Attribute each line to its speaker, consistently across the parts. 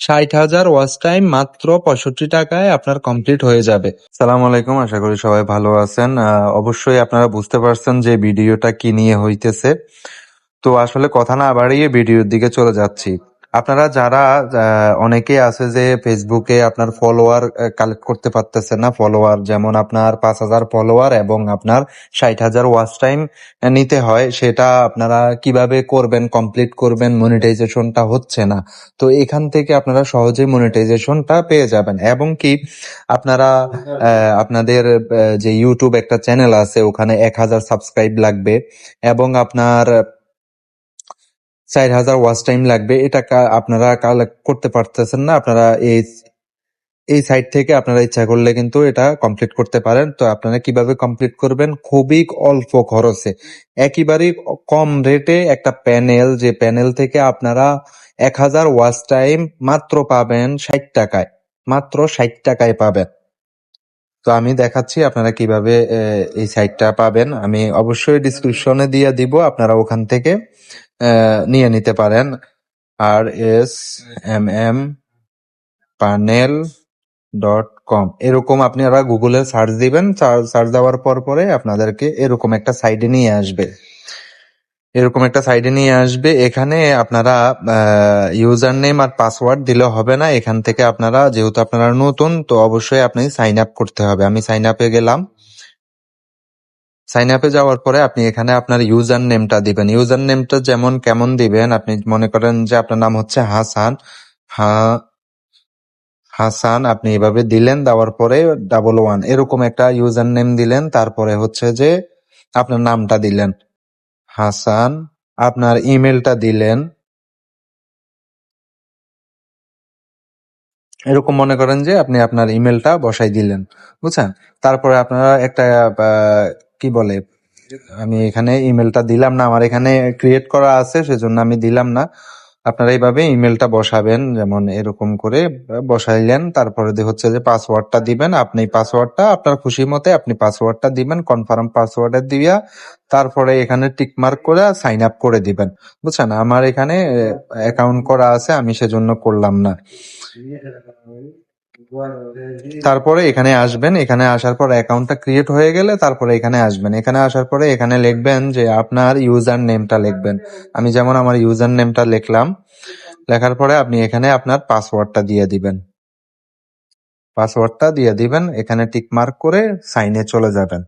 Speaker 1: ষাট হাজার watch time মাত্র পঁয়ষট্টি টাকায় আপনার কমপ্লিট হয়ে যাবে। সালাম আলাইকুম, আশা করি সবাই ভালো আছেন। অবশ্যই আপনারা বুঝতে পারছেন যে ভিডিওটা কি নিয়ে হইতেছে। তো আসলে কথা না বাড়িয়ে ভিডিওর দিকে চলে যাচ্ছি। আপনারা যারা আহ, অনেকেই আছে যে ফেসবুকে আপনার ফলোয়ার কালেক্ট করতে পারতেছেন না ফলোয়ার যেমন আপনার পাঁচ হাজার ফলোয়ার এবং আপনার ষাট হাজার ওয়াচ টাইম নিতে হয় সেটা আপনারা কীভাবে করবেন কমপ্লিট করবেন মনিটাইজেশনটা হচ্ছে না। তো এখান থেকে আপনারা সহজেই মনিটাইজেশনটা পেয়ে যাবেন। এবং কি আপনারা আপনাদের যে ইউটিউব একটা চ্যানেল আছে ওখানে এক হাজার সাবস্ক্রাইব লাগবে এবং আপনার চার হাজার ওয়াচ টাইম লাগবে। এটা আপনারা কালেক্ট করতে পারতেছেন না। আপনারা এই এই সাইট থেকে আপনারা ইচ্ছা করলে কিন্তু এটা কমপ্লিট করতে পারেন। তো আপনারা কীভাবে কমপ্লিট করবেন? খুবই অল্প খরচে। একেবারেই কম রেটে একটা প্যানেল যে প্যানেল থেকে আপনারা এক হাজার ওয়াচ টাইম মাত্র পাবেন ষাট টাকায়। মাত্র ষাট টাকায় পাবেন। তো আমি দেখাচ্ছি আপনারা কীভাবে এই সাইটটা পাবেন। আমি অবশ্যই ডিসক্রিপশনে দিয়ে দিব আপনারা ওখান থেকে। নিয়ে নিতে পারেন। আর S M M panel dot com এরকম আপনারা গুগলে সার্চ দিবেন। সার্চ দেওয়ার পর পরে আপনাদেরকে এরকম একটা সাইডে নিয়ে আসবে। এরকম একটা সাইডে নিয়ে আসবে। এখানে আপনারা ইউজার নেম আর পাসওয়ার্ড দিলে হবে না। এখান থেকে আপনারা, যেহেতু আপনারা নতুন, তো অবশ্যই আপনি সাইন আপ করতে হবে। আমি সাইন আপে গেলাম। সাইন আপে যাওয়ার পরে আপনি এখানে আপনার ইউজার নেমটা দিবেন। ইউজার নেমটা যেমন কেমন দিবেন, আপনি মনে করেন যে আপনার নাম হচ্ছে হাসান। হা, হাসান, আপনি এভাবে দিলেন, দেওয়ার পরে ডাবল ওয়ান এরকম একটা ইউজার নেম দিলেন, তারপরে হচ্ছে যে আপনার নামটা দিলেন। হাসান, আপনার ইমেলটা দিলেন। এরকম মনে করেন যে আপনি আপনার ইমেলটা বসাই দিলেন। বুঝছেন? তারপরে আপনারা একটা কি বলে? আমি এখানে ইমেলটা দিলাম না, আমার এখানে ক্রিয়েট করা আছে, সেজন্য আমি দিলাম না। আপনারা এইভাবে ইমেলটা বসাবেন, যেমন এরকম করে বসাইলেন, তারপরে হচ্ছে যে পাসওয়ার্ডটা দিবেন, আপনি পাসওয়ার্ডটা আপনার খুশি মতে আপনি পাসওয়ার্ডটা দিবেন কনফার্ম পাসওয়ার্ডে দিয়া তারপরে এখানে টিক মার্ক করে সাইন আপ করে দিবেন। বুঝছেন? আমার এখানে অ্যাকাউন্ট করা আছে, আমি সেজন্য করলাম না। তারপরে এখানে আসবেন, এখানে আসার পর অ্যাকাউন্টটা ক্রিয়েট হয়ে গেলে তারপরে এখানে আসবেন। এখানে আসার পরে এখানে লিখবেন যে আপনার ইউজার নেমটা লিখবেন। আমি যেমন আমার ইউজার নেমটা লিখলাম, লেখার পরে আপনি এখানে আপনার পাসওয়ার্ডটা দিয়ে দিবেন। পাসওয়ার্ডটা দিয়ে দিবেন, এখানে টিক মার্ক করে সাইনে চলে যাবেন।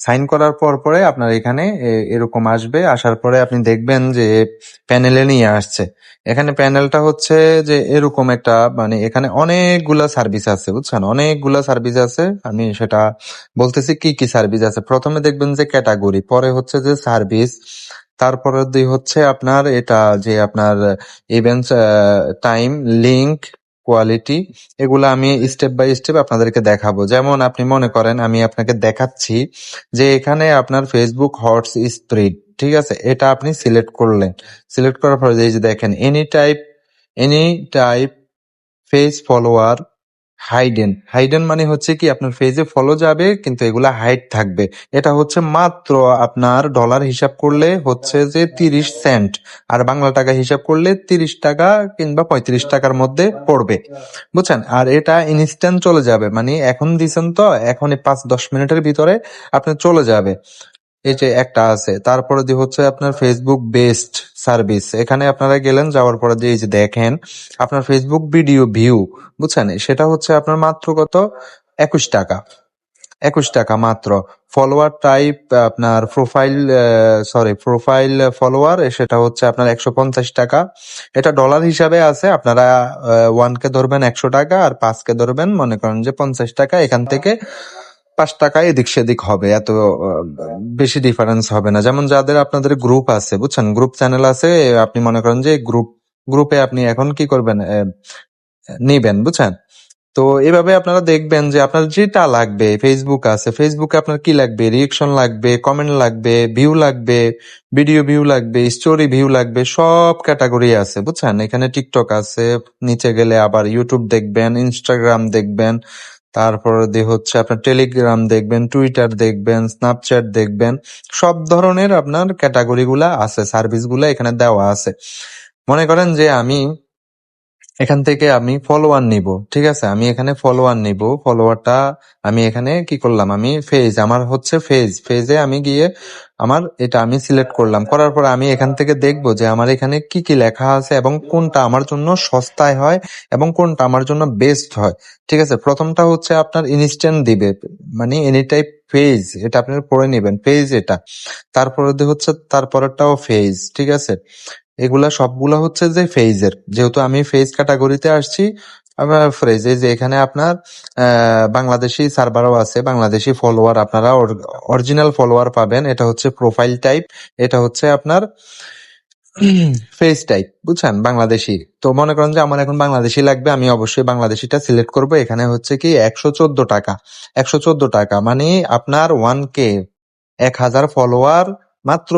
Speaker 1: সাইন করার পর পরে আপনার এখানে এরকম আসবে। আসার পরে আপনি দেখবেন যে প্যানেলে নিয়ে আসছে। এখানে প্যানেলটা হচ্ছে যে এরকম একটা মানে এখানে অনেকগুলা সার্ভিস আছে, বুঝছেন? অনেকগুলা সার্ভিস আছে। আমি সেটা বলতেছি কি কি সার্ভিস আছে। প্রথমে দেখবেন যে ক্যাটাগরি, পরে হচ্ছে যে সার্ভিস, তারপরে হচ্ছে আপনার এটা যে আপনার ইভেন্ট টাইম, লিংক কোয়ালিটি এগুলো আমি স্টেপ বাই স্টেপ আপনাদেরকে দেখাবো। যেমন আপনি মনে করেন, আমি আপনাকে দেখাচ্ছি যে এখানে আপনার ফেসবুক হটস স্প্রিড ঠিক আছে? এটা আপনি সিলেক্ট করলেন। সিলেক্ট করার পরে এই যে দেখেন any type any type face follower hidden. Hidden মানে হচ্ছে কি, আপনার ফেজে ফলো যাবে, কিন্তু এগুলা হাইড থাকবে। এটা হচ্ছে মাত্র আপনার ডলার হিসাব করলে হচ্ছে যে তিরিশ সেন্ট আর বাংলা টাকা হিসাব করলে তিরিশ টাকা কিংবা পঁয়ত্রিশ টাকার মধ্যে পড়বে। বুঝছেন? আর এটা ইনস্ট্যান্ট চলে যাবে। মানে এখন দিছেন তো এখন পাঁচ দশ মিনিটের ভিতরে আপনার চলে যাবে। এই যে একটা আছে, তারপরে দিয়ে হচ্ছে আপনার ফেসবুক বেস্ট সার্ভিস এখানে আপনারা গেলেন, যাওয়ার পরে যে এই যে দেখেন, আপনার ফেসবুক ভিডিও ভিউ বুঝছেন? সেটা হচ্ছে আপনার মাত্র কত? একুশ টাকা। একুশ টাকা মাত্র। ফলোয়ার টাইপ আপনার প্রোফাইল সরি প্রোফাইল ফলোয়ার সেটা হচ্ছে আপনার একশো পঞ্চাশ টাকা। এটা ডলার হিসাবে আছে, আপনারা ওয়ান কে ধরবেন একশো টাকা আর পাঁচ কে ধরবেন, মনে করেন যে পঞ্চাশ টাকা। এখান থেকে পাঁচ টাকা এদিক সেদিক হবে, এত বেশি ডিফারেন্স হবে না। যেমন যাদের আপনাদের গ্রুপ আছে, বুঝছেন? গ্রুপ চ্যানেল আছে, আপনি মনে করেন যে গ্রুপ গ্রুপে আপনি এখন কি করবেন নিবেন, বুঝছেন? তো এভাবে আপনারা দেখবেন যে আপনার যেটা লাগবে ফেসবুক আছে ফেসবুকে আপনার কি লাগবে? রিয়েকশন লাগবে কমেন্ট লাগবে ভিউ লাগবে ভিডিও ভিউ লাগবে স্টোরি ভিউ লাগবে, সব ক্যাটাগরি আছে, বুঝছেন? এখানে টিকটক আছে, নিচে গেলে আবার ইউটিউব দেখবেন ইনস্টাগ্রাম দেখবেন তারপরে দিয়ে হচ্ছে আপনার টেলিগ্রাম দেখবেন টুইটার দেখবেন স্ন্যাপচ্যাট দেখবেন, সব ধরনের আপনার ক্যাটাগরি গুলা আছে সার্ভিসগুলা এখানে দেওয়া আছে। মনে করেন যে আমি এখান থেকে আমি ফলোয়ার নিব, ঠিক আছে? আমি এখানে ফলোয়ার নিব ফলোয়ারটা আমি এখানে কি করলাম? আমি ফেজ আমার হচ্ছে ফেজ ফেজে আমি গিয়ে আমার এটা আমি সিলেক্ট করলাম। করার পর আমি এখান থেকে দেখব যে আমার এখানে কি কি লেখা আছে এবং কোনটা আমার জন্য সস্তায় হয় এবং কোনটা আমার জন্য বেস্ট হয়, ঠিক আছে? প্রথমটা হচ্ছে আপনার ইনস্ট্যান্ট দিবে মানে এনি টাইপ ফেজ এটা আপনার পড়ে নেবেন ফেজ এটা। তারপরে হচ্ছে, তারপরেরটাও ফেজ ঠিক আছে? এগুলা সবগুলো হচ্ছে যে ফেজের যেহেতু আমি ফেজ ক্যাটাগরিতে আসছি ফ্রেজ এই যে এখানে আপনার বাংলাদেশি সার্ভারও আছে, বাংলাদেশি ফলোয়ার আপনারা অরিজিনাল ফলোয়ার পাবেন। এটা হচ্ছে প্রোফাইল টাইপ এটা হচ্ছে আপনার ফেস টাইপ বুঝছেন? বাংলাদেশি। তো মনে করেন যে আমার এখন বাংলাদেশি লাগবে, আমি অবশ্যই বাংলাদেশিটা সিলেক্ট করব। এখানে হচ্ছে কি একশো চোদ্দ টাকা। একশো চোদ্দ টাকা মানে আপনার ওয়ান কে এক হাজার ফলোয়ার মাত্র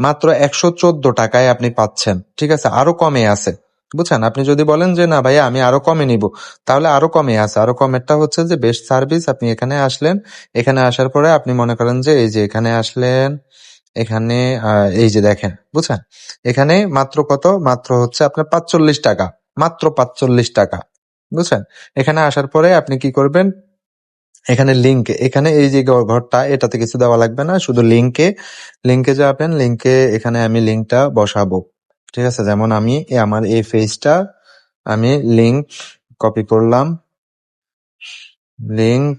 Speaker 1: মাত্র একশো চোদ্দ টাকায় আপনি পাচ্ছেন। ঠিক আছে? আরও কমে আছে। বুঝছেন? আপনি যদি বলেন যে, না ভাইয়া, আমি আরও কমে নিব। তাহলে আরও কমে আছে। আরও কমেরটা হচ্ছে যে, বেস্ট সার্ভিস আপনি এখানে আসলেন। এখানে আসার পরে আপনি মনে করেন যে, এই যে এখানে আসলেন, এখানে এই যে দেখেন, বুঝছেন? এখানে মাত্র কত? মাত্র হচ্ছে আপনার পাঁচচল্লিশ টাকা। মাত্র পাঁচচল্লিশ টাকা। বুঝছেন? এখানে আসার পরে আপনি কি করবেন? এখানে লিঙ্কে এখানে এই যে ঘরটা, এটাতে কিছু দেওয়া লাগবে না, শুধু লিঙ্কে লিঙ্কে যাবেন লিঙ্কে এখানে আমি লিঙ্কটা বসাবো, ঠিক আছে? যেমন আমি আমার এই ফেজটা আমি লিঙ্ক কপি করলাম লিঙ্ক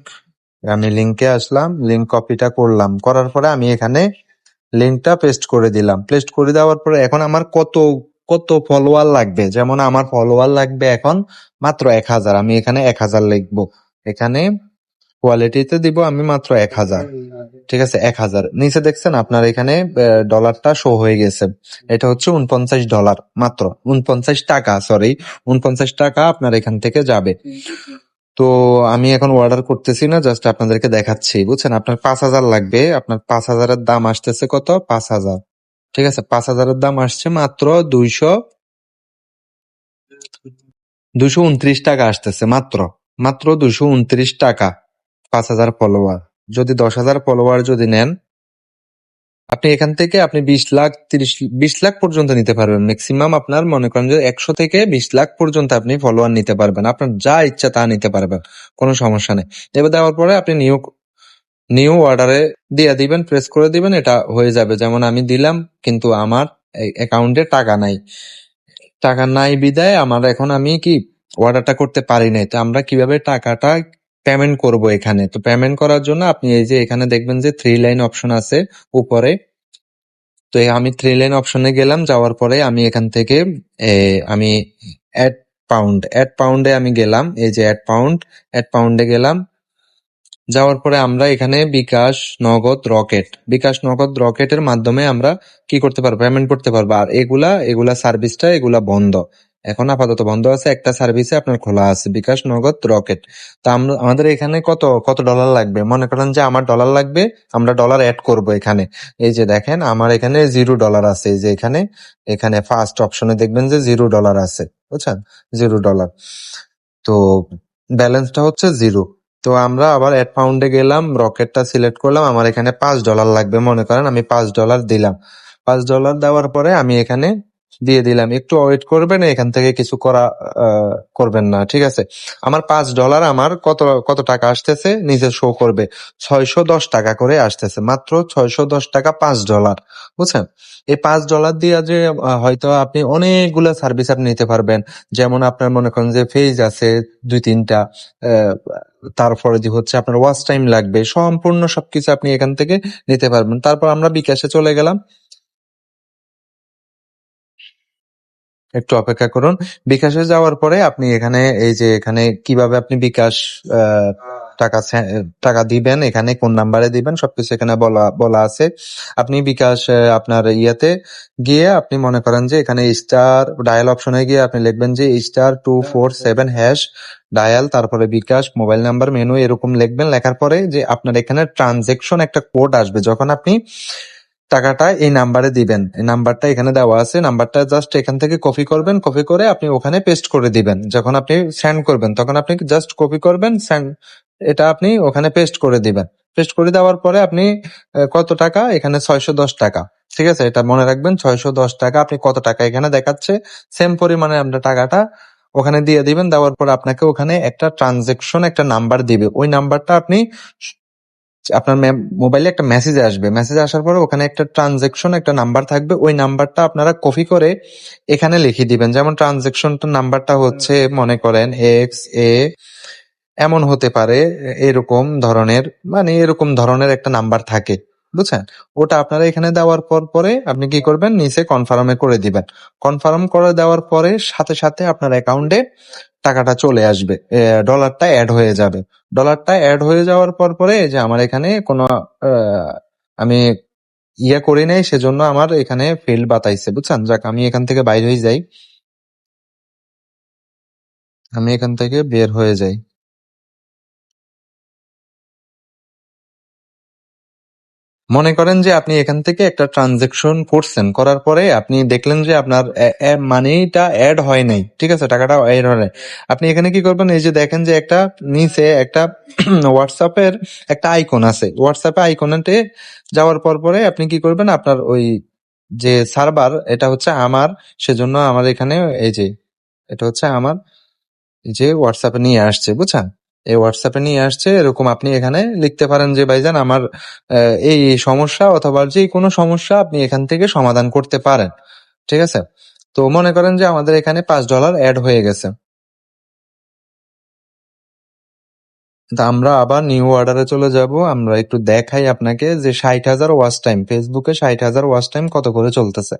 Speaker 1: আমি লিঙ্কে আসলাম লিঙ্ক কপিটা করলাম, করার পরে আমি এখানে লিঙ্কটা পেস্ট করে দিলাম পেস্ট করে দেওয়ার পরে এখন আমার কত কত ফলোয়ার লাগবে? যেমন আমার ফলোয়ার লাগবে এখন মাত্র এক হাজার, আমি এখানে এক হাজার লিখব, এখানে কোয়ালিটিতে দিব আমি মাত্র এক হাজার। ঠিক আছে? এক হাজার। নিচে দেখছেন আপনার এখানে ডলারটা শো হয়ে গেছে। এটা হচ্ছে উনপঞ্চাশ ডলার মাত্র। উনপঞ্চাশ টাকা সরি উনপঞ্চাশ টাকা আপনার এখান থেকে যাবে। তো আমি এখন অর্ডার করতেছি না জাস্ট আপনাদেরকে দেখাচ্ছি। বুঝছেন? আপনার পাঁচ হাজার লাগবে। আপনার পাঁচ হাজারের দাম আসতেছে কত? পাঁচ হাজার। ঠিক আছে? পাঁচ হাজারের দাম আসছে মাত্র দুইশো দুশো উনত্রিশ টাকা আসতেছে মাত্র। মাত্র দুশো উনত্রিশ টাকা। পাঁচ হাজার ফলোয়ার যদি দশ হাজার ফলোয়ার যদি নেন, আপনি এখান থেকে আপনি বিশ লাখ, তিরিশ, বিশ লাখ পর্যন্ত নিতে পারবেন। ম্যাক্সিমাম আপনার মনে করেন যে একশো থেকে বিশ লাখ পর্যন্ত আপনি ফলোয়ার নিতে পারবেন। আপনার যা ইচ্ছা তা নিতে পারবেন, কোনো সমস্যা নেই। এবার দেওয়ার পরে আপনি নিউ নিউ অর্ডারে দিয়ে দিবেন প্রেস করে দিবেন, এটা হয়ে যাবে। যেমন আমি দিলাম, কিন্তু আমার অ্যাকাউন্টে টাকা নাই। টাকা নাই বিদায়, আমার এখন আমি কি অর্ডারটা করতে পারি নাই? তো আমরা কীভাবে টাকাটা পেমেন্ট করব এখানে। তো পেমেন্ট করার জন্য আপনি এই যে এখানে দেখবেন যে থ্রি লাইন অপশন আছে উপরে। তো আমি থ্রি লাইন অপশনে গেলাম, যাওয়ার পরে আমি এখান থেকে আমি অ্যাড পাউন্ড অ্যাড পাউন্ডে আমি গেলাম, এই যে অ্যাড পাউন্ড অ্যাড পাউন্ডে গেলাম। যাওয়ার পরে আমরা এখানে বিকাশ নগদ রকেট, বিকাশ নগদ রকেটের মাধ্যমে আমরা কি করতে পারব পেমেন্ট করতে পারব। আর এগুলা এগুলা সার্ভিসটা এগুলা বন্ধ। এখন আপাতত বন্ধ আছে, একটা সার্ভিসে আপনার খোলা আছে বিকাশ নগদ রকেট। তা আমাদের এখানে কত কত ডলার লাগবে? মনে করেন যে আমার ডলার লাগবে, আমরা ডলার অ্যাড করব এখানে। এই যে দেখেন, আমার এখানে জিরো ডলার আছে। এই যে এখানে এখানে ফার্স্ট অপশনে দেখবেন যে জিরো ডলার আছে, বুঝছেন? জিরো ডলার তো ব্যালেন্সটা হচ্ছে জিরো তো আমরা আবার অ্যাড পাউন্ডে গেলাম, রকেটটা সিলেক্ট করলাম, আমার এখানে পাঁচ ডলার লাগবে, মনে করেন আমি পাঁচ ডলার দিলাম। পাঁচ ডলার দেওয়ার পরে আমি এখানে দিয়ে দিলাম। একটু ওয়েট করবেন, এখান থেকে কিছু করা করবেন না, ঠিক আছে? আমার পাঁচ ডলার আমার কত কত টাকা আসতেছে? নিজে শো করবে। ছয়শো দশ টাকা করে আসতেছে। মাত্র ছয়শো দশ টাকা পাঁচ ডলার বুঝছেন? এই পাঁচ ডলার দিয়ে যে হয়তো আপনি অনেকগুলো সার্ভিস আপনি নিতে পারবেন। যেমন আপনার মনে করেন যে ফেজ আছে দুই, তিনটা তারপরে যে হচ্ছে আপনার ওয়াচ টাইম লাগবে, সম্পূর্ণ সবকিছু আপনি এখান থেকে নিতে পারবেন। তারপর আমরা বিকাশে চলে গেলাম। একটু অপেক্ষা করুন। বিকাশে যাওয়ার পরে আপনি এখানে, এই যে এখানে কীভাবে আপনি বিকাশ টাকা টাকা দিবেন, এখানে কোন নাম্বারে দিবেন, সবকিছু এখানে বলা বলা আছে। আপনি বিকাশ আপনার ইয়েতে গিয়ে আপনি মনে করেন যে এখানে স্টার ডায়াল অপশনে গিয়ে আপনি লিখবেন যে star two four seven hash dial, তারপরে বিকাশ, মোবাইল নাম্বার, মেনু এরকম লিখবেন। লেখার পরে যে আপনার এখানে ট্রানজেকশন একটা কোড আসবে। যখন আপনি টাকাটা এই নাম্বারে দিবেন। এই নাম্বারটা এখানে দেওয়া আছে। নাম্বারটা জাস্ট এখান থেকে কপি করবেন। কপি করে আপনি ওখানে পেস্ট করে দিবেন। যখন আপনি সেন্ড করবেন, তখন আপনি জাস্ট কপি করবেন সেন্ড এটা আপনি ওখানে পেস্ট করে দিবেন। পেস্ট করে দেওয়ার পরে আপনি কত টাকা? এখানে ছয়শো দশ টাকা। ঠিক আছে? এটা মনে রাখবেন, ছয়শো দশ টাকা। আপনি কত টাকা এখানে দেখাচ্ছে? সেম পরিমাণে আপনার টাকাটা ওখানে দিয়ে দিবেন। দেওয়ার পর আপনাকে ওখানে একটা ট্রানজেকশন একটা নাম্বার দিবে। ওই নাম্বারটা আপনি আপনার মোবাইলে একটা মেসেজ আসবে। মেসেজ আসার পরে ওখানে একটা ট্রানজেকশন একটা নাম্বার থাকবে। ওই নাম্বারটা আপনারা কপি করে এখানে লিখে দিবেন। যেমন ট্রানজেকশনটার নাম্বারটা হচ্ছে, মনে করেন এক্স এ এমন হতে পারে, এরকম ধরনের মানে এরকম ধরনের একটা নাম্বার থাকে। বুঝছেন? ওটা আপনারা এখানে দেওয়ার পর, পরে আপনি কি করবেন? নিচে কনফার্মে করে দিবেন। কনফার্ম করে দেওয়ার পরে সাথে সাথে আপনার অ্যাকাউন্টে টাকাটা চলে আসবে। ডলারটা অ্যাড হয়ে যাবে। ডলারটা অ্যাড হয়ে যাওয়ার পর পরে যে আমার এখানে কোনো আমি ইয়ে করি নাই, সেজন্য আমার এখানে ফিল্ড বাতাইছে, বুঝছেন? যাক, আমি এখান থেকে বাইর হয়ে যাই। আমি এখান থেকে বের হয়ে যাই। মনে করেন যে আপনি এখান থেকে একটা ট্রানজেকশন করছেন, করার পরে আপনি দেখলেন যে আপনার মানিটা অ্যাড হয় নাই, ঠিক আছে? টাকাটা অ্যাড হয় নাই। আপনি এখানে কি করবেন? এই যে দেখেন যে একটা নিচে একটা হোয়াটসঅ্যাপের একটা আইকন আছে। হোয়াটসঅ্যাপে আইকনেতে যাওয়ার পর পরে আপনি কি করবেন? আপনার ওই যে সার্ভার এটা হচ্ছে আমার, সেজন্য আমার এখানে এই যে, এটা হচ্ছে আমার যে হোয়াটসঅ্যাপে নিয়ে আসছে, বুঝছেন? এই হোয়াটসঅ্যাপে নিয়ে আসছে, এরকম আপনি এখানে লিখতে পারেন যে, ভাইজান, আমার এই সমস্যা অথবা যে কোনো সমস্যা আপনি এখান থেকে সমাধান করতে পারেন। ঠিক আছে? তো মনে করেন যে, আমাদের এখানে পাঁচ ডলার অ্যাড হয়ে গেছে। তা আমরা আবার নিউ অর্ডারে চলে যাব। আমরা একটু দেখাই আপনাকে যে, ষাট হাজার ওয়াচ টাইম ফেসবুকে ষাট হাজার ওয়াচ টাইম কত করে চলতেছে।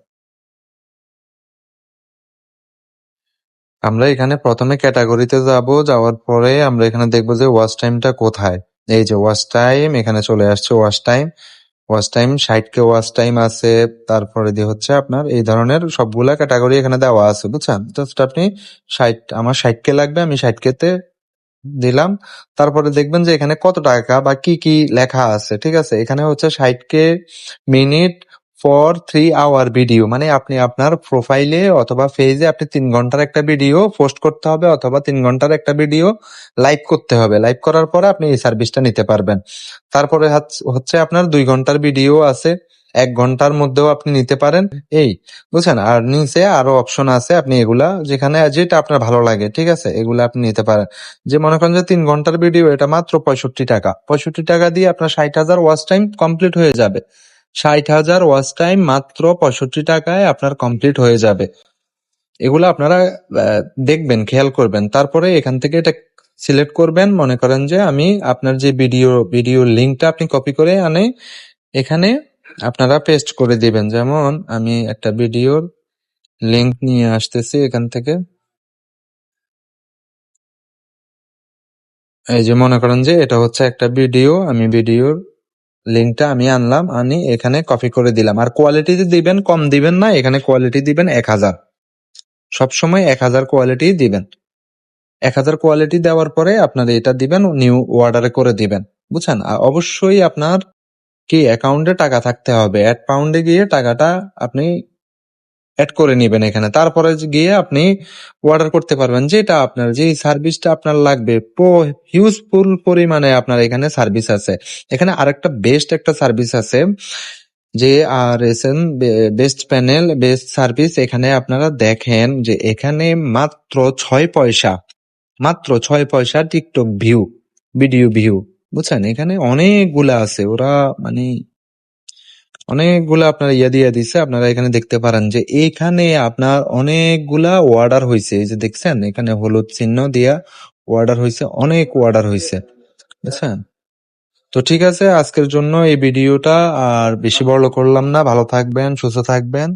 Speaker 1: আমরা এখানে প্রথমে ক্যাটাগরিতে যাব, যাওয়ার পরে আমরা এখানে দেখব যে ওয়াচ টাইমটা কোথায়। এই যে ওয়াচ টাইম এখানে চলে আসছে ওয়াচ টাইম ওয়াচ টাইম ষাট কে ওয়াচ টাইম আছে। তারপরে দিয়ে হচ্ছে আপনার এই ধরনের সবগুলা ক্যাটাগরি এখানে দেওয়া আছে, বুঝছেন? জাস্ট আপনি ষাট, আমার ষাট কে লাগবে, আমি ষাট কেতে দিলাম। তারপরে দেখবেন যে এখানে কত টাকা বা কি কি লেখা আছে, ঠিক আছে? এখানে হচ্ছে ষাট K minute for three hour video মানে আপনি আপনার প্রোফাইলে অথবা পেজে আপনি তিন ঘণ্টার একটা ভিডিও পোস্ট করতে হবে অথবা তিন ঘণ্টার একটা ভিডিও লাইভ করতে হবে। লাইভ করার পরে আপনি এই সার্ভিসটা নিতে পারবেন। তারপরে হাচ- হচ্ছে আপনার দুই ঘণ্টার ভিডিও আছে। এক ঘণ্টার মধ্যেও আপনি নিতে পারেন। এই, বুঝছেন? আর নিচে আরও অপশন আছে, আপনি এগুলা যেখানে যেটা আপনার ভালো লাগে, ঠিক আছে? এগুলা আপনি নিতে পারেন। যে মনে করেন যে তিন ঘণ্টার ভিডিও এটা মাত্র পঁয়ষট্টি টাকা। পঁয়ষট্টি টাকা দিয়ে আপনার ষাট হাজার ওয়াচ টাইম কমপ্লিট হয়ে যাবে। ষাট হাজার ওয়াচ টাইম মাত্র পঁয়ষট্টি টাকায় আপনার কমপ্লিট হয়ে যাবে। এগুলো আপনারা দেখবেন, খেয়াল করবেন। তারপরে এখান থেকে এটা সিলেক্ট করবেন। মনে করেন যে আমি আপনার যে ভিডিও ভিডিও লিঙ্কটা আপনি কপি করে আনে, এখানে আপনারা পেস্ট করে দিবেন। যেমন আমি একটা ভিডিওর লিঙ্ক নিয়ে আসতেছি এখান থেকে। এই যে মনে করেন যে এটা হচ্ছে একটা ভিডিও, আমি ভিডিওর লিঙ্কটা আমি আনলাম, আনি, এখানে কপি করে দিলাম। আর কোয়ালিটি দিবেন, কম দিবেন না, এখানে কোয়ালিটি দিবেন এক হাজার। সবসময় এক হাজার কোয়ালিটি দিবেন। এক হাজার কোয়ালিটি দেওয়ার পরে আপনার এটা দিবেন নিউ অর্ডারে করে দিবেন। বুঝছেন? আর অবশ্যই আপনার কি অ্যাকাউন্টে টাকা থাকতে হবে। অ্যাড পাউন্ডে গিয়ে টাকাটা আপনি অ্যাড করে নেবেন এখানে। তারপরে গিয়ে আপনি অর্ডার করতে পারবেন যেটা আপনার যে সার্ভিসটা আপনার লাগবে হিউজফুল পরিমাণে আপনার এখানে সার্ভিস আছে। এখানে আরেকটা বেস্ট একটা সার্ভিস আছে, যে R S N best panel best service এখানে আপনারা দেখেন যে এখানে মাত্র ছয় পয়সা, মাত্র ছয় পয়সা টিকটক ভিউ ভিডিও ভিউ বুঝছেন? এখানে অনেকগুলা আছে। ওরা মানে অনেকগুলা আপনার ইয়া দিয়ে দিছে, আপনারা এখানে দেখতে পারেন যে এখানে আপনার অনেকগুলা ওয়ার্ডার হয়েছে এই যে দেখছেন, এখানে হলুদ চিহ্ন দিয়া ওয়ার্ডার হয়েছে অনেক ওয়ার্ডার হয়েছে বুঝছেন? তো ঠিক আছে, আজকের জন্য এই ভিডিওটা আর বেশি বড় করলাম না। ভালো থাকবেন, সুস্থ থাকবেন।